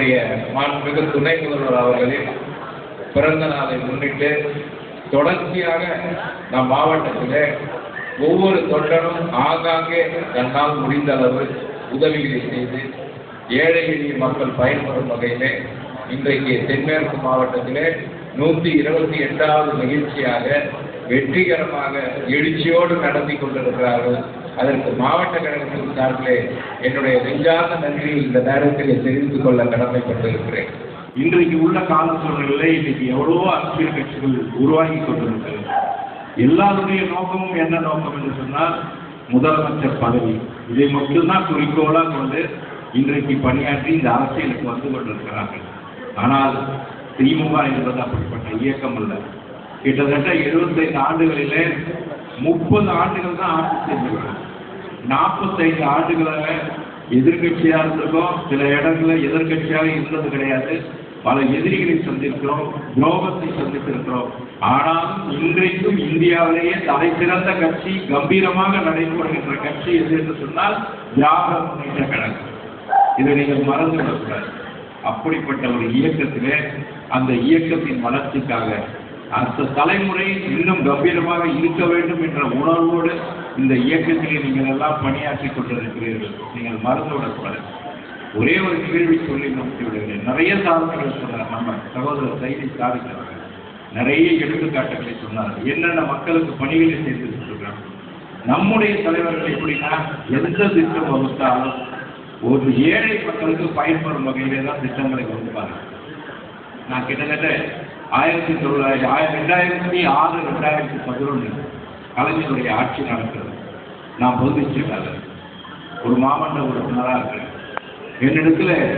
நம்முடைய மாண்புமிகு துணை முதல்வர் அவர்களின் பிறந்த நாளை முன்னிட்டு தொடர்ச்சியாக நம் மாவட்டத்திலே ஒவ்வொரு தொண்டனும் ஆங்காங்கே தன்னால் முடிந்த அளவு உதவிகளை செய்து ஏழை எளிய மக்கள் பயன்பெறும் வகையிலே இன்றைக்கு தென்மேற்கு மாவட்டத்திலே நூற்றி இருபத்தி எட்டாவது நிகழ்ச்சியாக வெற்றிகரமாக எழுச்சியோடு நடத்தி கொண்டிருக்கிறார்கள். அதற்கு மாவட்ட கழகத்தின் சார்பிலே என்னுடைய நெஞ்சார்ந்த நன்றியை இந்த நேரத்தில் தெரிந்து கொள்ள கடமைப்பட்டிருக்கிறேன். இன்றைக்கு உள்ள கால சூழ்நிலையில இன்னைக்கு எவ்வளவோ அரசியல் கட்சிகள் உருவாகி கொண்டிருக்கிறது. எல்லாருடைய நோக்கமும் என்ன நோக்கம் என்று சொன்னால் முதலமைச்சர் பதவி. இதை மட்டும்தான் குறிக்கோளாக கொண்டு இன்றைக்கு பணியாற்றி இந்த அரசியலுக்கு வந்து கொண்டிருக்கிறார்கள். ஆனால் திமுக என்பது அப்படிப்பட்ட இயக்கம் அல்ல. கிட்டத்தட்ட எழுபத்தைந்து ஆண்டுகளிலே முப்பது ஆண்டுகள் தான் ஆட்சி செஞ்சிருக்கிறோம் நாற்பத்தைந்து ஆண்டுகளாக எதிர்கட்சியா இருந்திருக்கோம். சில இடங்களில் எதிர்கட்சியாக இருந்தது கிடையாது. பல எதிரிகளை சந்திக்கிறோம் துரோகத்தை சந்தித்திருக்கிறோம். ஆனாலும் இன்றைக்கும் இந்தியாவிலேயே தலை சிறந்த கட்சி கம்பீரமாக நடைபெறுகின்ற கட்சி எது என்று சொன்னால் திராவிட முன்னேற்ற கழகம் இதை நீங்கள் மறந்து விடக்கூடாது அப்படிப்பட்ட ஒரு இயக்கத்திலே அந்த இயக்கத்தின் வளர்ச்சிக்காக அடுத்த தலைமுறை இன்னும் கம்பீரமாக இருக்க வேண்டும் என்ற உணர்வோடு இந்த இயக்கத்திலே நீங்கள் எல்லாம் பணியாற்றி கொண்டிருக்கிறீர்கள். நீங்கள் மறந்துவிடக்கூடாது ஒரே ஒரு கேள்வி சொல்லி முடித்து விடுகிறேன். நிறைய சாதனைகள் சொன்னார் நம்ம சகோதரர் செய்தி சாதிக்கிறாங்க நிறைய எடுத்துக்காட்டுகளை சொன்னார். என்னென்ன மக்களுக்கு பணிகளை செய்து இருக்கிறாங்க நம்முடைய தலைவர்கள் எப்படின்னா எந்த திட்டம் வகுத்தாலும் ஒரு ஏழை மக்களுக்கு பயன்படும் வகையிலே தான் திட்டங்களை வகுப்பாங்க. நான் கிட்டத்தட்ட ஆயிரத்தி தொள்ளாயிரத்தி ஆயிரம் ரெண்டாயிரத்தி ஆறு ரெண்டாயிரத்தி பதினொன்று கலைஞருடைய ஆட்சி நடக்கிறது. நான் பகுதி ஒரு மாவட்ட உறுப்பினராக இருக்கிறேன். என்னிடத்துல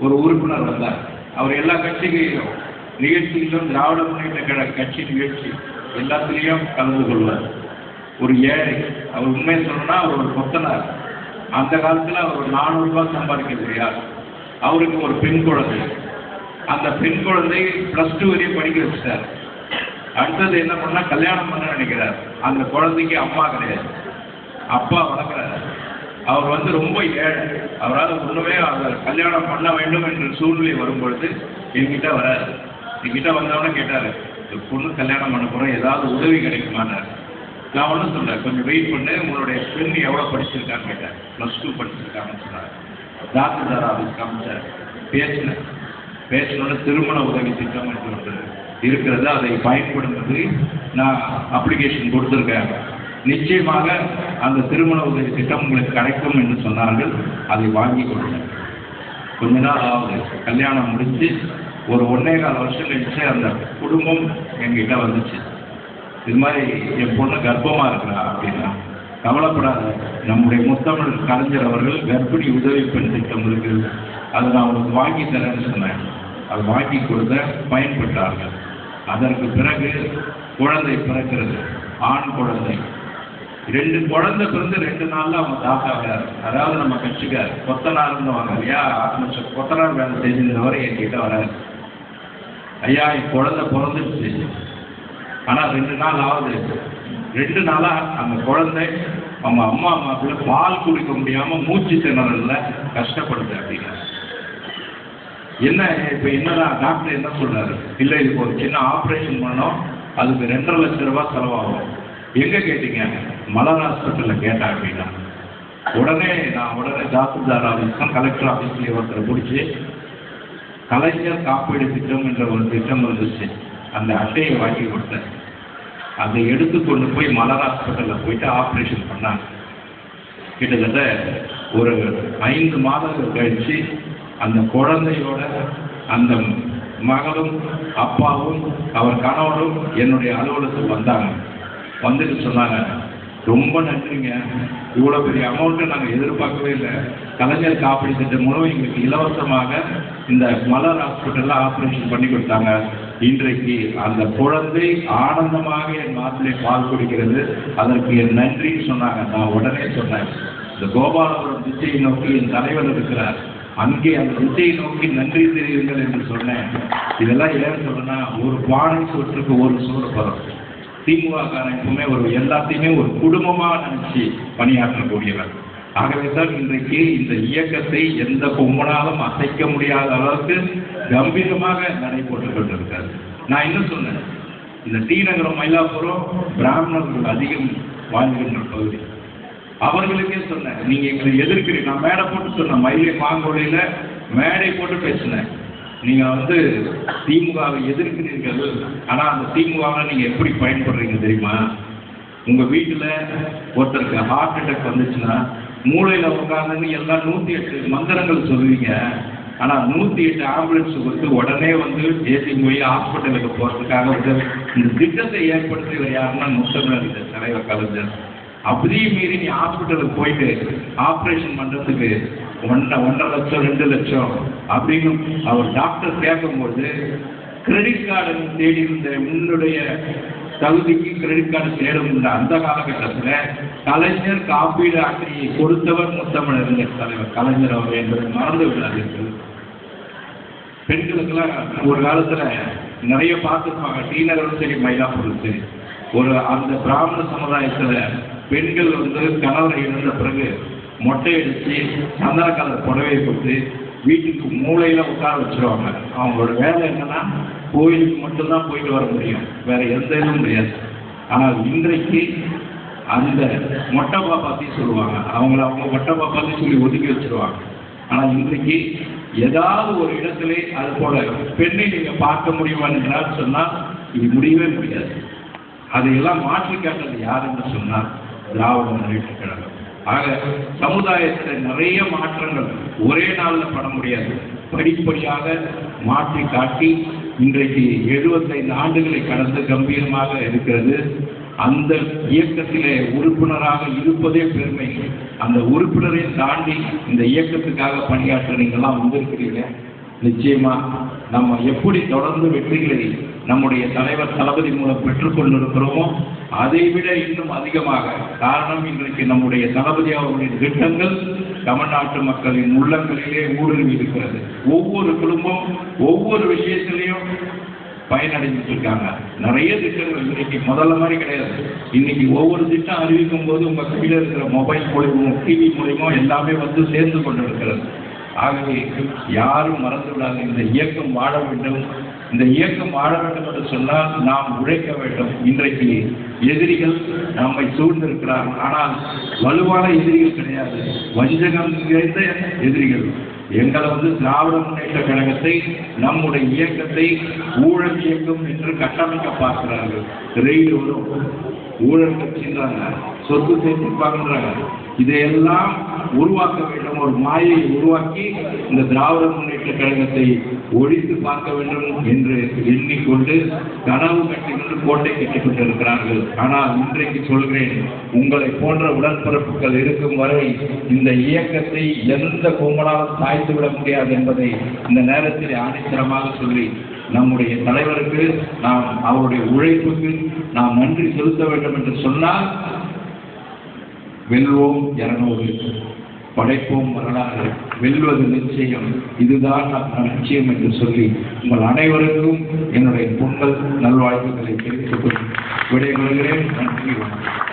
ஒரு உறுப்பினர் வந்தார். அவர் எல்லா கட்சிகளிலும் நிகழ்ச்சியிலும் திராவிட முன்னேற்ற கழக கட்சி நிகழ்ச்சி எல்லாத்துலேயும் கலந்து கொள்வார். ஒரு ஏழை அவர் உண்மையை சொல்லணும்னா அவர் ஒரு கொத்தனார். அந்த காலத்தில் அவர் ஒரு நானூறு ரூபாய் சம்பாதிக்கக்கூடிய ஆள். அவருக்கு ஒரு பெண் குழந்தை. அந்த பெண் குழந்தை ப்ளஸ் டூ வரையும் படிக்க வச்சுட்டார். அடுத்தது என்ன பண்ணா கல்யாணம் பண்ண நினைக்கிறார். அந்த குழந்தைக்கு அம்மா கிடையாது. அப்பா வளர்க்குறாரு. அவர் வந்து ரொம்ப ஏழை. அவரால் ஒன்றுமே அவர் கல்யாணம் பண்ண வேண்டும் என்ற சூழ்நிலை வரும்பொழுது என்கிட்ட வராரு. என்கிட்ட வந்தவொடனே கேட்டார் இந்த பொண்ணு கல்யாணம் பண்ண போகிறோம் ஏதாவது உதவி கிடைக்குமானார் நான் ஒன்றும் சொல்கிறேன் கொஞ்சம் வெயிட் பண்ணு. உங்களுடைய பெண் எவ்வளோ படிச்சிருக்கான்னு கேட்டேன் ப்ளஸ் டூ படிச்சிருக்காங்கன்னு சொன்னார். டாக்டர் சார் ஆஃபீஸ் காமிச்சார் பேசினேன். பேசினோட திருமண உதவி திட்டம் என்று ஒன்று இருக்கிறது அதை பயன்படுத்தி நான் அப்ளிகேஷன் கொடுத்துருக்கேன். நிச்சயமாக அந்த திருமண உதவி திட்டம் உங்களுக்கு கிடைக்கும் என்று சொன்னார்கள். அதை வாங்கி கொடுத்தேன் கொஞ்ச நாள் ஆகுது. கல்யாணம் முடிஞ்சு ஒரு ஒன்னே கால் வருஷம் கழிச்சு அந்த குடும்பம் எங்கிட்ட வந்துச்சு. இது மாதிரி என் பொண்ணு கர்ப்பமாக இருக்கிறா அப்படின்னா கவலைப்படாத. நம்முடைய முத்தமிழ் கலைஞர் அவர்கள் கர்ப்பிணி உதவி பெண் திட்டம் இருக்குது. அதை நான் உங்களுக்கு வாங்கி தரேன்னு சொன்னேன். அது வாங்கி கொடுத்த பயன்பட்டார்கள். அதற்கு பிறகு குழந்தை பிறக்கிறது ஆண் குழந்தை. ரெண்டு குழந்தை பிறந்து ரெண்டு நாள்ல அவங்க தாத்தாகிறார் அதாவது நம்ம கட்சிக்கார் கொத்தனார்னு வாங்க ஐயா ஆத்ம கொத்தனார் வேலை செஞ்சிருந்தவர் என்கிட்ட வராது ஐயா என் குழந்தை பிறந்துருச்சு. ஆனா ரெண்டு நாள் ஆகுது. ரெண்டு நாளா அந்த குழந்தை அவங்க அம்மா அம்மாக்குள்ள பால் குடிக்க முடியாம மூச்சு திணறல கஷ்டப்படுது அப்படின்னா. என்ன இப்ப என்னதான் டாக்டர் என்ன சொல்றாரு? இல்ல இப்போ ஒரு சின்ன ஆப்ரேஷன் பண்ணோம் அதுக்கு ரெண்டரை லட்சம் ரூபா செலவாகும். எங்க கேட்டீங்க? மலர் ஹாஸ்பிட்டல்ல கேட்டேன் அப்படின்னா. உடனே நான் உடனே தாசில்தார் ஆஃபீஸ் தான் கலெக்டர் ஆஃபீஸ்லேயே ஒருத்தரை பிடிச்சி கலைஞர் காப்பீடு திட்டம் என்ற ஒரு திட்டம் இருந்துச்சு. அந்த அட்டையை வாங்கி கொடுத்தேன். அதை எடுத்து கொண்டு போய் மலர் ஹாஸ்பிட்டலில் போயிட்டு ஆப்ரேஷன் பண்ணாங்க. கிட்டத்தட்ட ஒரு ஐந்து மாதங்கள் கழிச்சு அந்த குழந்தையோட அந்த மகளும் அப்பாவும் அவர் கணவரும் என்னுடைய அலுவலகத்துக்கு வந்தாங்க. வந்துட்டு சொன்னாங்க ரொம்ப நன்றிங்க. இவ்வளோ பெரிய அமௌண்ட்டை நாங்கள் எதிர்பார்க்கவே இல்லை. கலைஞர் காப்பீடு திட்டம் மூலம் எங்களுக்கு இலவசமாக இந்த மலர் ஹாஸ்பிட்டலில் ஆப்ரேஷன் பண்ணி கொடுத்தாங்க. இன்றைக்கு அந்த குழந்தை ஆனந்தமாக என் மாத்திரை பால் குடிக்கிறது. அதற்கு என் நன்றின்னு சொன்னாங்க. நான் உடனே சொன்னேன் இந்த கோபாலபுரம் திசையை நோக்கி என் தலைவர் இருக்கிறார். அங்கே அந்த திசையை நோக்கி நன்றி தெரியுங்கள் என்று சொன்னேன். இதெல்லாம் ஏன் சொன்னா ஒரு பானை சொற்றுக்கு ஒரு சோறு பதம். திமுக எப்பவுமே ஒரு எல்லாத்தையுமே ஒரு குடும்பமா நினைச்சு பணியாற்றக்கூடியவர். ஆகவே தான் இன்றைக்கு இந்த இயக்கத்தை எந்த பொம்மனாலும் அசைக்க முடியாத அளவுக்கு கம்பீரமாக நடைபெற்றுக் கொண்டிருக்காரு நான் என்ன சொன்னேன்? இந்த டி நகரம் மயிலாப்புரம் பிராமணர்கள் அதிகம் வாழ்கின்ற பகுதி. அவர்களுக்கே சொன்னேன் நீங்க எங்களை எதிர்க்கிறீங்க. நான் மேடை போட்டு சொன்னேன் மயிலை மாங்கொழியில மேடை போட்டு பேசினேன். நீங்க வந்து திமுகவை எதிர்க்கிறீர்கள். ஆனா அந்த திமுகவை நீங்க எப்படி பயன்படுறீங்க தெரியுமா? உங்க வீட்டுல ஒருத்தருக்கு ஹார்ட் அட்டாக் வந்துச்சுன்னா மூளையில உட்கார்ந்து எல்லாம் நூத்தி எட்டு மந்திரங்கள் சொல்லுவீங்க. ஆனா நூத்தி எட்டு ஆம்புலன்ஸ் கொடுத்து உடனே வந்து ஏசி போய் ஹாஸ்பிட்டலுக்கு போறதுக்காக இந்த திட்டத்தை ஏற்படுத்தியவர் யாருன்னா முத்தமிழர் தலைவர் கலைஞர். அப்படியே மீறி நீ ஹாஸ்பிட்டலுக்கு போயிட்டு ஆப்ரேஷன் பண்ணுறதுக்கு ஒன்றரை ஒன்றரை லட்சம் ரெண்டு லட்சம் அப்படின்னு அவர் டாக்டர் கேட்கும்போது கிரெடிட் கார்டு தேடி இருந்த உன்னுடைய தகுதிக்கு கிரெடிட் கார்டு தேடும் இந்த அந்த காலகட்டத்தில் கலைஞர் காப்பீடு அட்டையை கொடுத்தவர் முத்தமிழர் தலைவர். கலைஞர் அவர் என்பதை மறந்து விடாதீர்கள். பெண்களுக்கெல்லாம் ஒரு காலத்தில் நிறைய பார்த்துருப்பாங்க. டி நகரும் சரி மயிலாப்பூரும் சரி. ஒரு அந்த பிராமண சமுதாயத்தில் பெண்கள் வந்து கணவரை இழந்த பிறகு மொட்டை அடித்து சந்தன கலர் புடவையை போட்டு வீட்டுக்கு மூளையில உட்கார வச்சிருவாங்க. அவங்களோட வேலை என்னன்னா கோயிலுக்கு மட்டும்தான் போயிட்டு வர முடியும். வேற எந்த இதுவும் முடியாது ஆனால் இன்றைக்கு அந்த மொட்டை பாப்பாத்தையும் சொல்லுவாங்க. அவங்கள அவங்க மொட்டை பாப்பாத்தையும் சொல்லி ஒதுக்கி வச்சிருவாங்க. ஆனால் இன்றைக்கு ஏதாவது ஒரு இடத்துல அது போல பெண்ணை நீங்கள் பார்க்க முடியுமா என்றால் சொன்னால் இது முடியவே முடியாது. அதையெல்லாம் மாற்றி காட்டுறது யாருன்னு சொன்னால் திராவிட முன்னேற்ற கழகம் ஆக சமுதாயத்தில் நிறைய மாற்றங்கள். ஒரே நாளில் பண்ண முடியாது. படிப்படியாக மாற்றி காட்டி இன்றைக்கு எழுபத்தைந்து ஆண்டுகளை கடந்து கம்பீரமாக இருக்கிறது. அந்த இயக்கத்திலே உறுப்பினராக இருப்பதே பெருமை. அந்த உறுப்பினரை தாண்டி இந்த இயக்கத்துக்காக பணியாற்ற நீங்கள்லாம் வந்திருக்கிறீங்க நிச்சயமா நம்ம எப்படி தொடர்ந்து வெற்றிகளை நம்முடைய தலைவர் தளபதி மூலம் பெற்றுக்கொண்டிருக்கிறோமோ அதை விட இன்னும் அதிகமாக. காரணம் இன்றைக்கு நம்முடைய தளபதி அவர்களின் திட்டங்கள் தமிழ்நாட்டு மக்களின் உள்ளங்களிலே ஊடுருவி இருக்கிறது. ஒவ்வொரு குடும்பம் ஒவ்வொரு விஷயத்திலையும் பயனடைஞ்சிட்டு இருக்காங்க. நிறைய திட்டங்கள் இன்னைக்கு முதல்ல மாதிரி கிடையாது. இன்னைக்கு ஒவ்வொரு திட்டம் அறிவிக்கும் போது உங்க கையில் இருக்கிற மொபைல் மூலியமோ டிவி மூலியமோ எல்லாமே வந்து சேர்ந்து கொண்டு இருக்கிறது ஆகவே யாரும் மறந்து விடாத இந்த இயக்கம் வாழ வேண்டும். இந்த இயக்கம் வாழ வேண்டும் என்று சொன்னால் நாம் உழைக்க வேண்டும். இன்றைக்கு எதிரிகள் நம்மை சூழ்ந்திருக்கிறார் ஆனால் வலுவான எதிரிகள் கிடையாது. வஞ்சகம் நிறைந்த எதிரிகள். எங்களை வந்து திராவிட முன்னேற்ற கழகத்தை நம்முடைய இயக்கத்தை ஊழல் இயக்கம் என்று கட்டமைக்க பார்க்கிறார்கள். ரெயில் வரும் ஊழல் கட்சின்றாங்க. சொத்து சேர்த்து பார்க்கின்றாங்க இதையெல்லாம் உருவாக்க வேண்டும். ஒரு மாயை உருவாக்கி இந்த திராவிட முன்னேற்ற கழகத்தை ஒழித்து பார்க்க வேண்டும் என்று எண்ணிக்கொண்டு கனவு கட்டிக்கொண்டு கோட்டை கட்டிக் கொண்டிருக்கிறார்கள். ஆனால் இன்றைக்கு சொல்கிறேன் உங்களை போன்ற உடன்பிறப்புகள் இருக்கும் வரை இந்த இயக்கத்தை எந்த கும்பலாலும் சாய்த்து விட முடியாது என்பதை இந்த நேரத்தில் ஆணித்தரமாக சொல்லி நம்முடைய தலைவருக்கு நாம் அவருடைய உழைப்புக்கு நாம் நன்றி செலுத்த வேண்டும் என்று சொன்னால் வெல்வோம் இரநூறு. படைப்போம் வரலாறு. வெல்வது நிச்சயம். இதுதான் நம் நிச்சயம் என்று சொல்லி உங்கள் அனைவருக்கும் என்னுடைய பொங்கல் நல்வாழ்த்துக்களை தெரிவித்துக் கொண்டு விடைபெறுகிறேன். நன்றி வணக்கம்.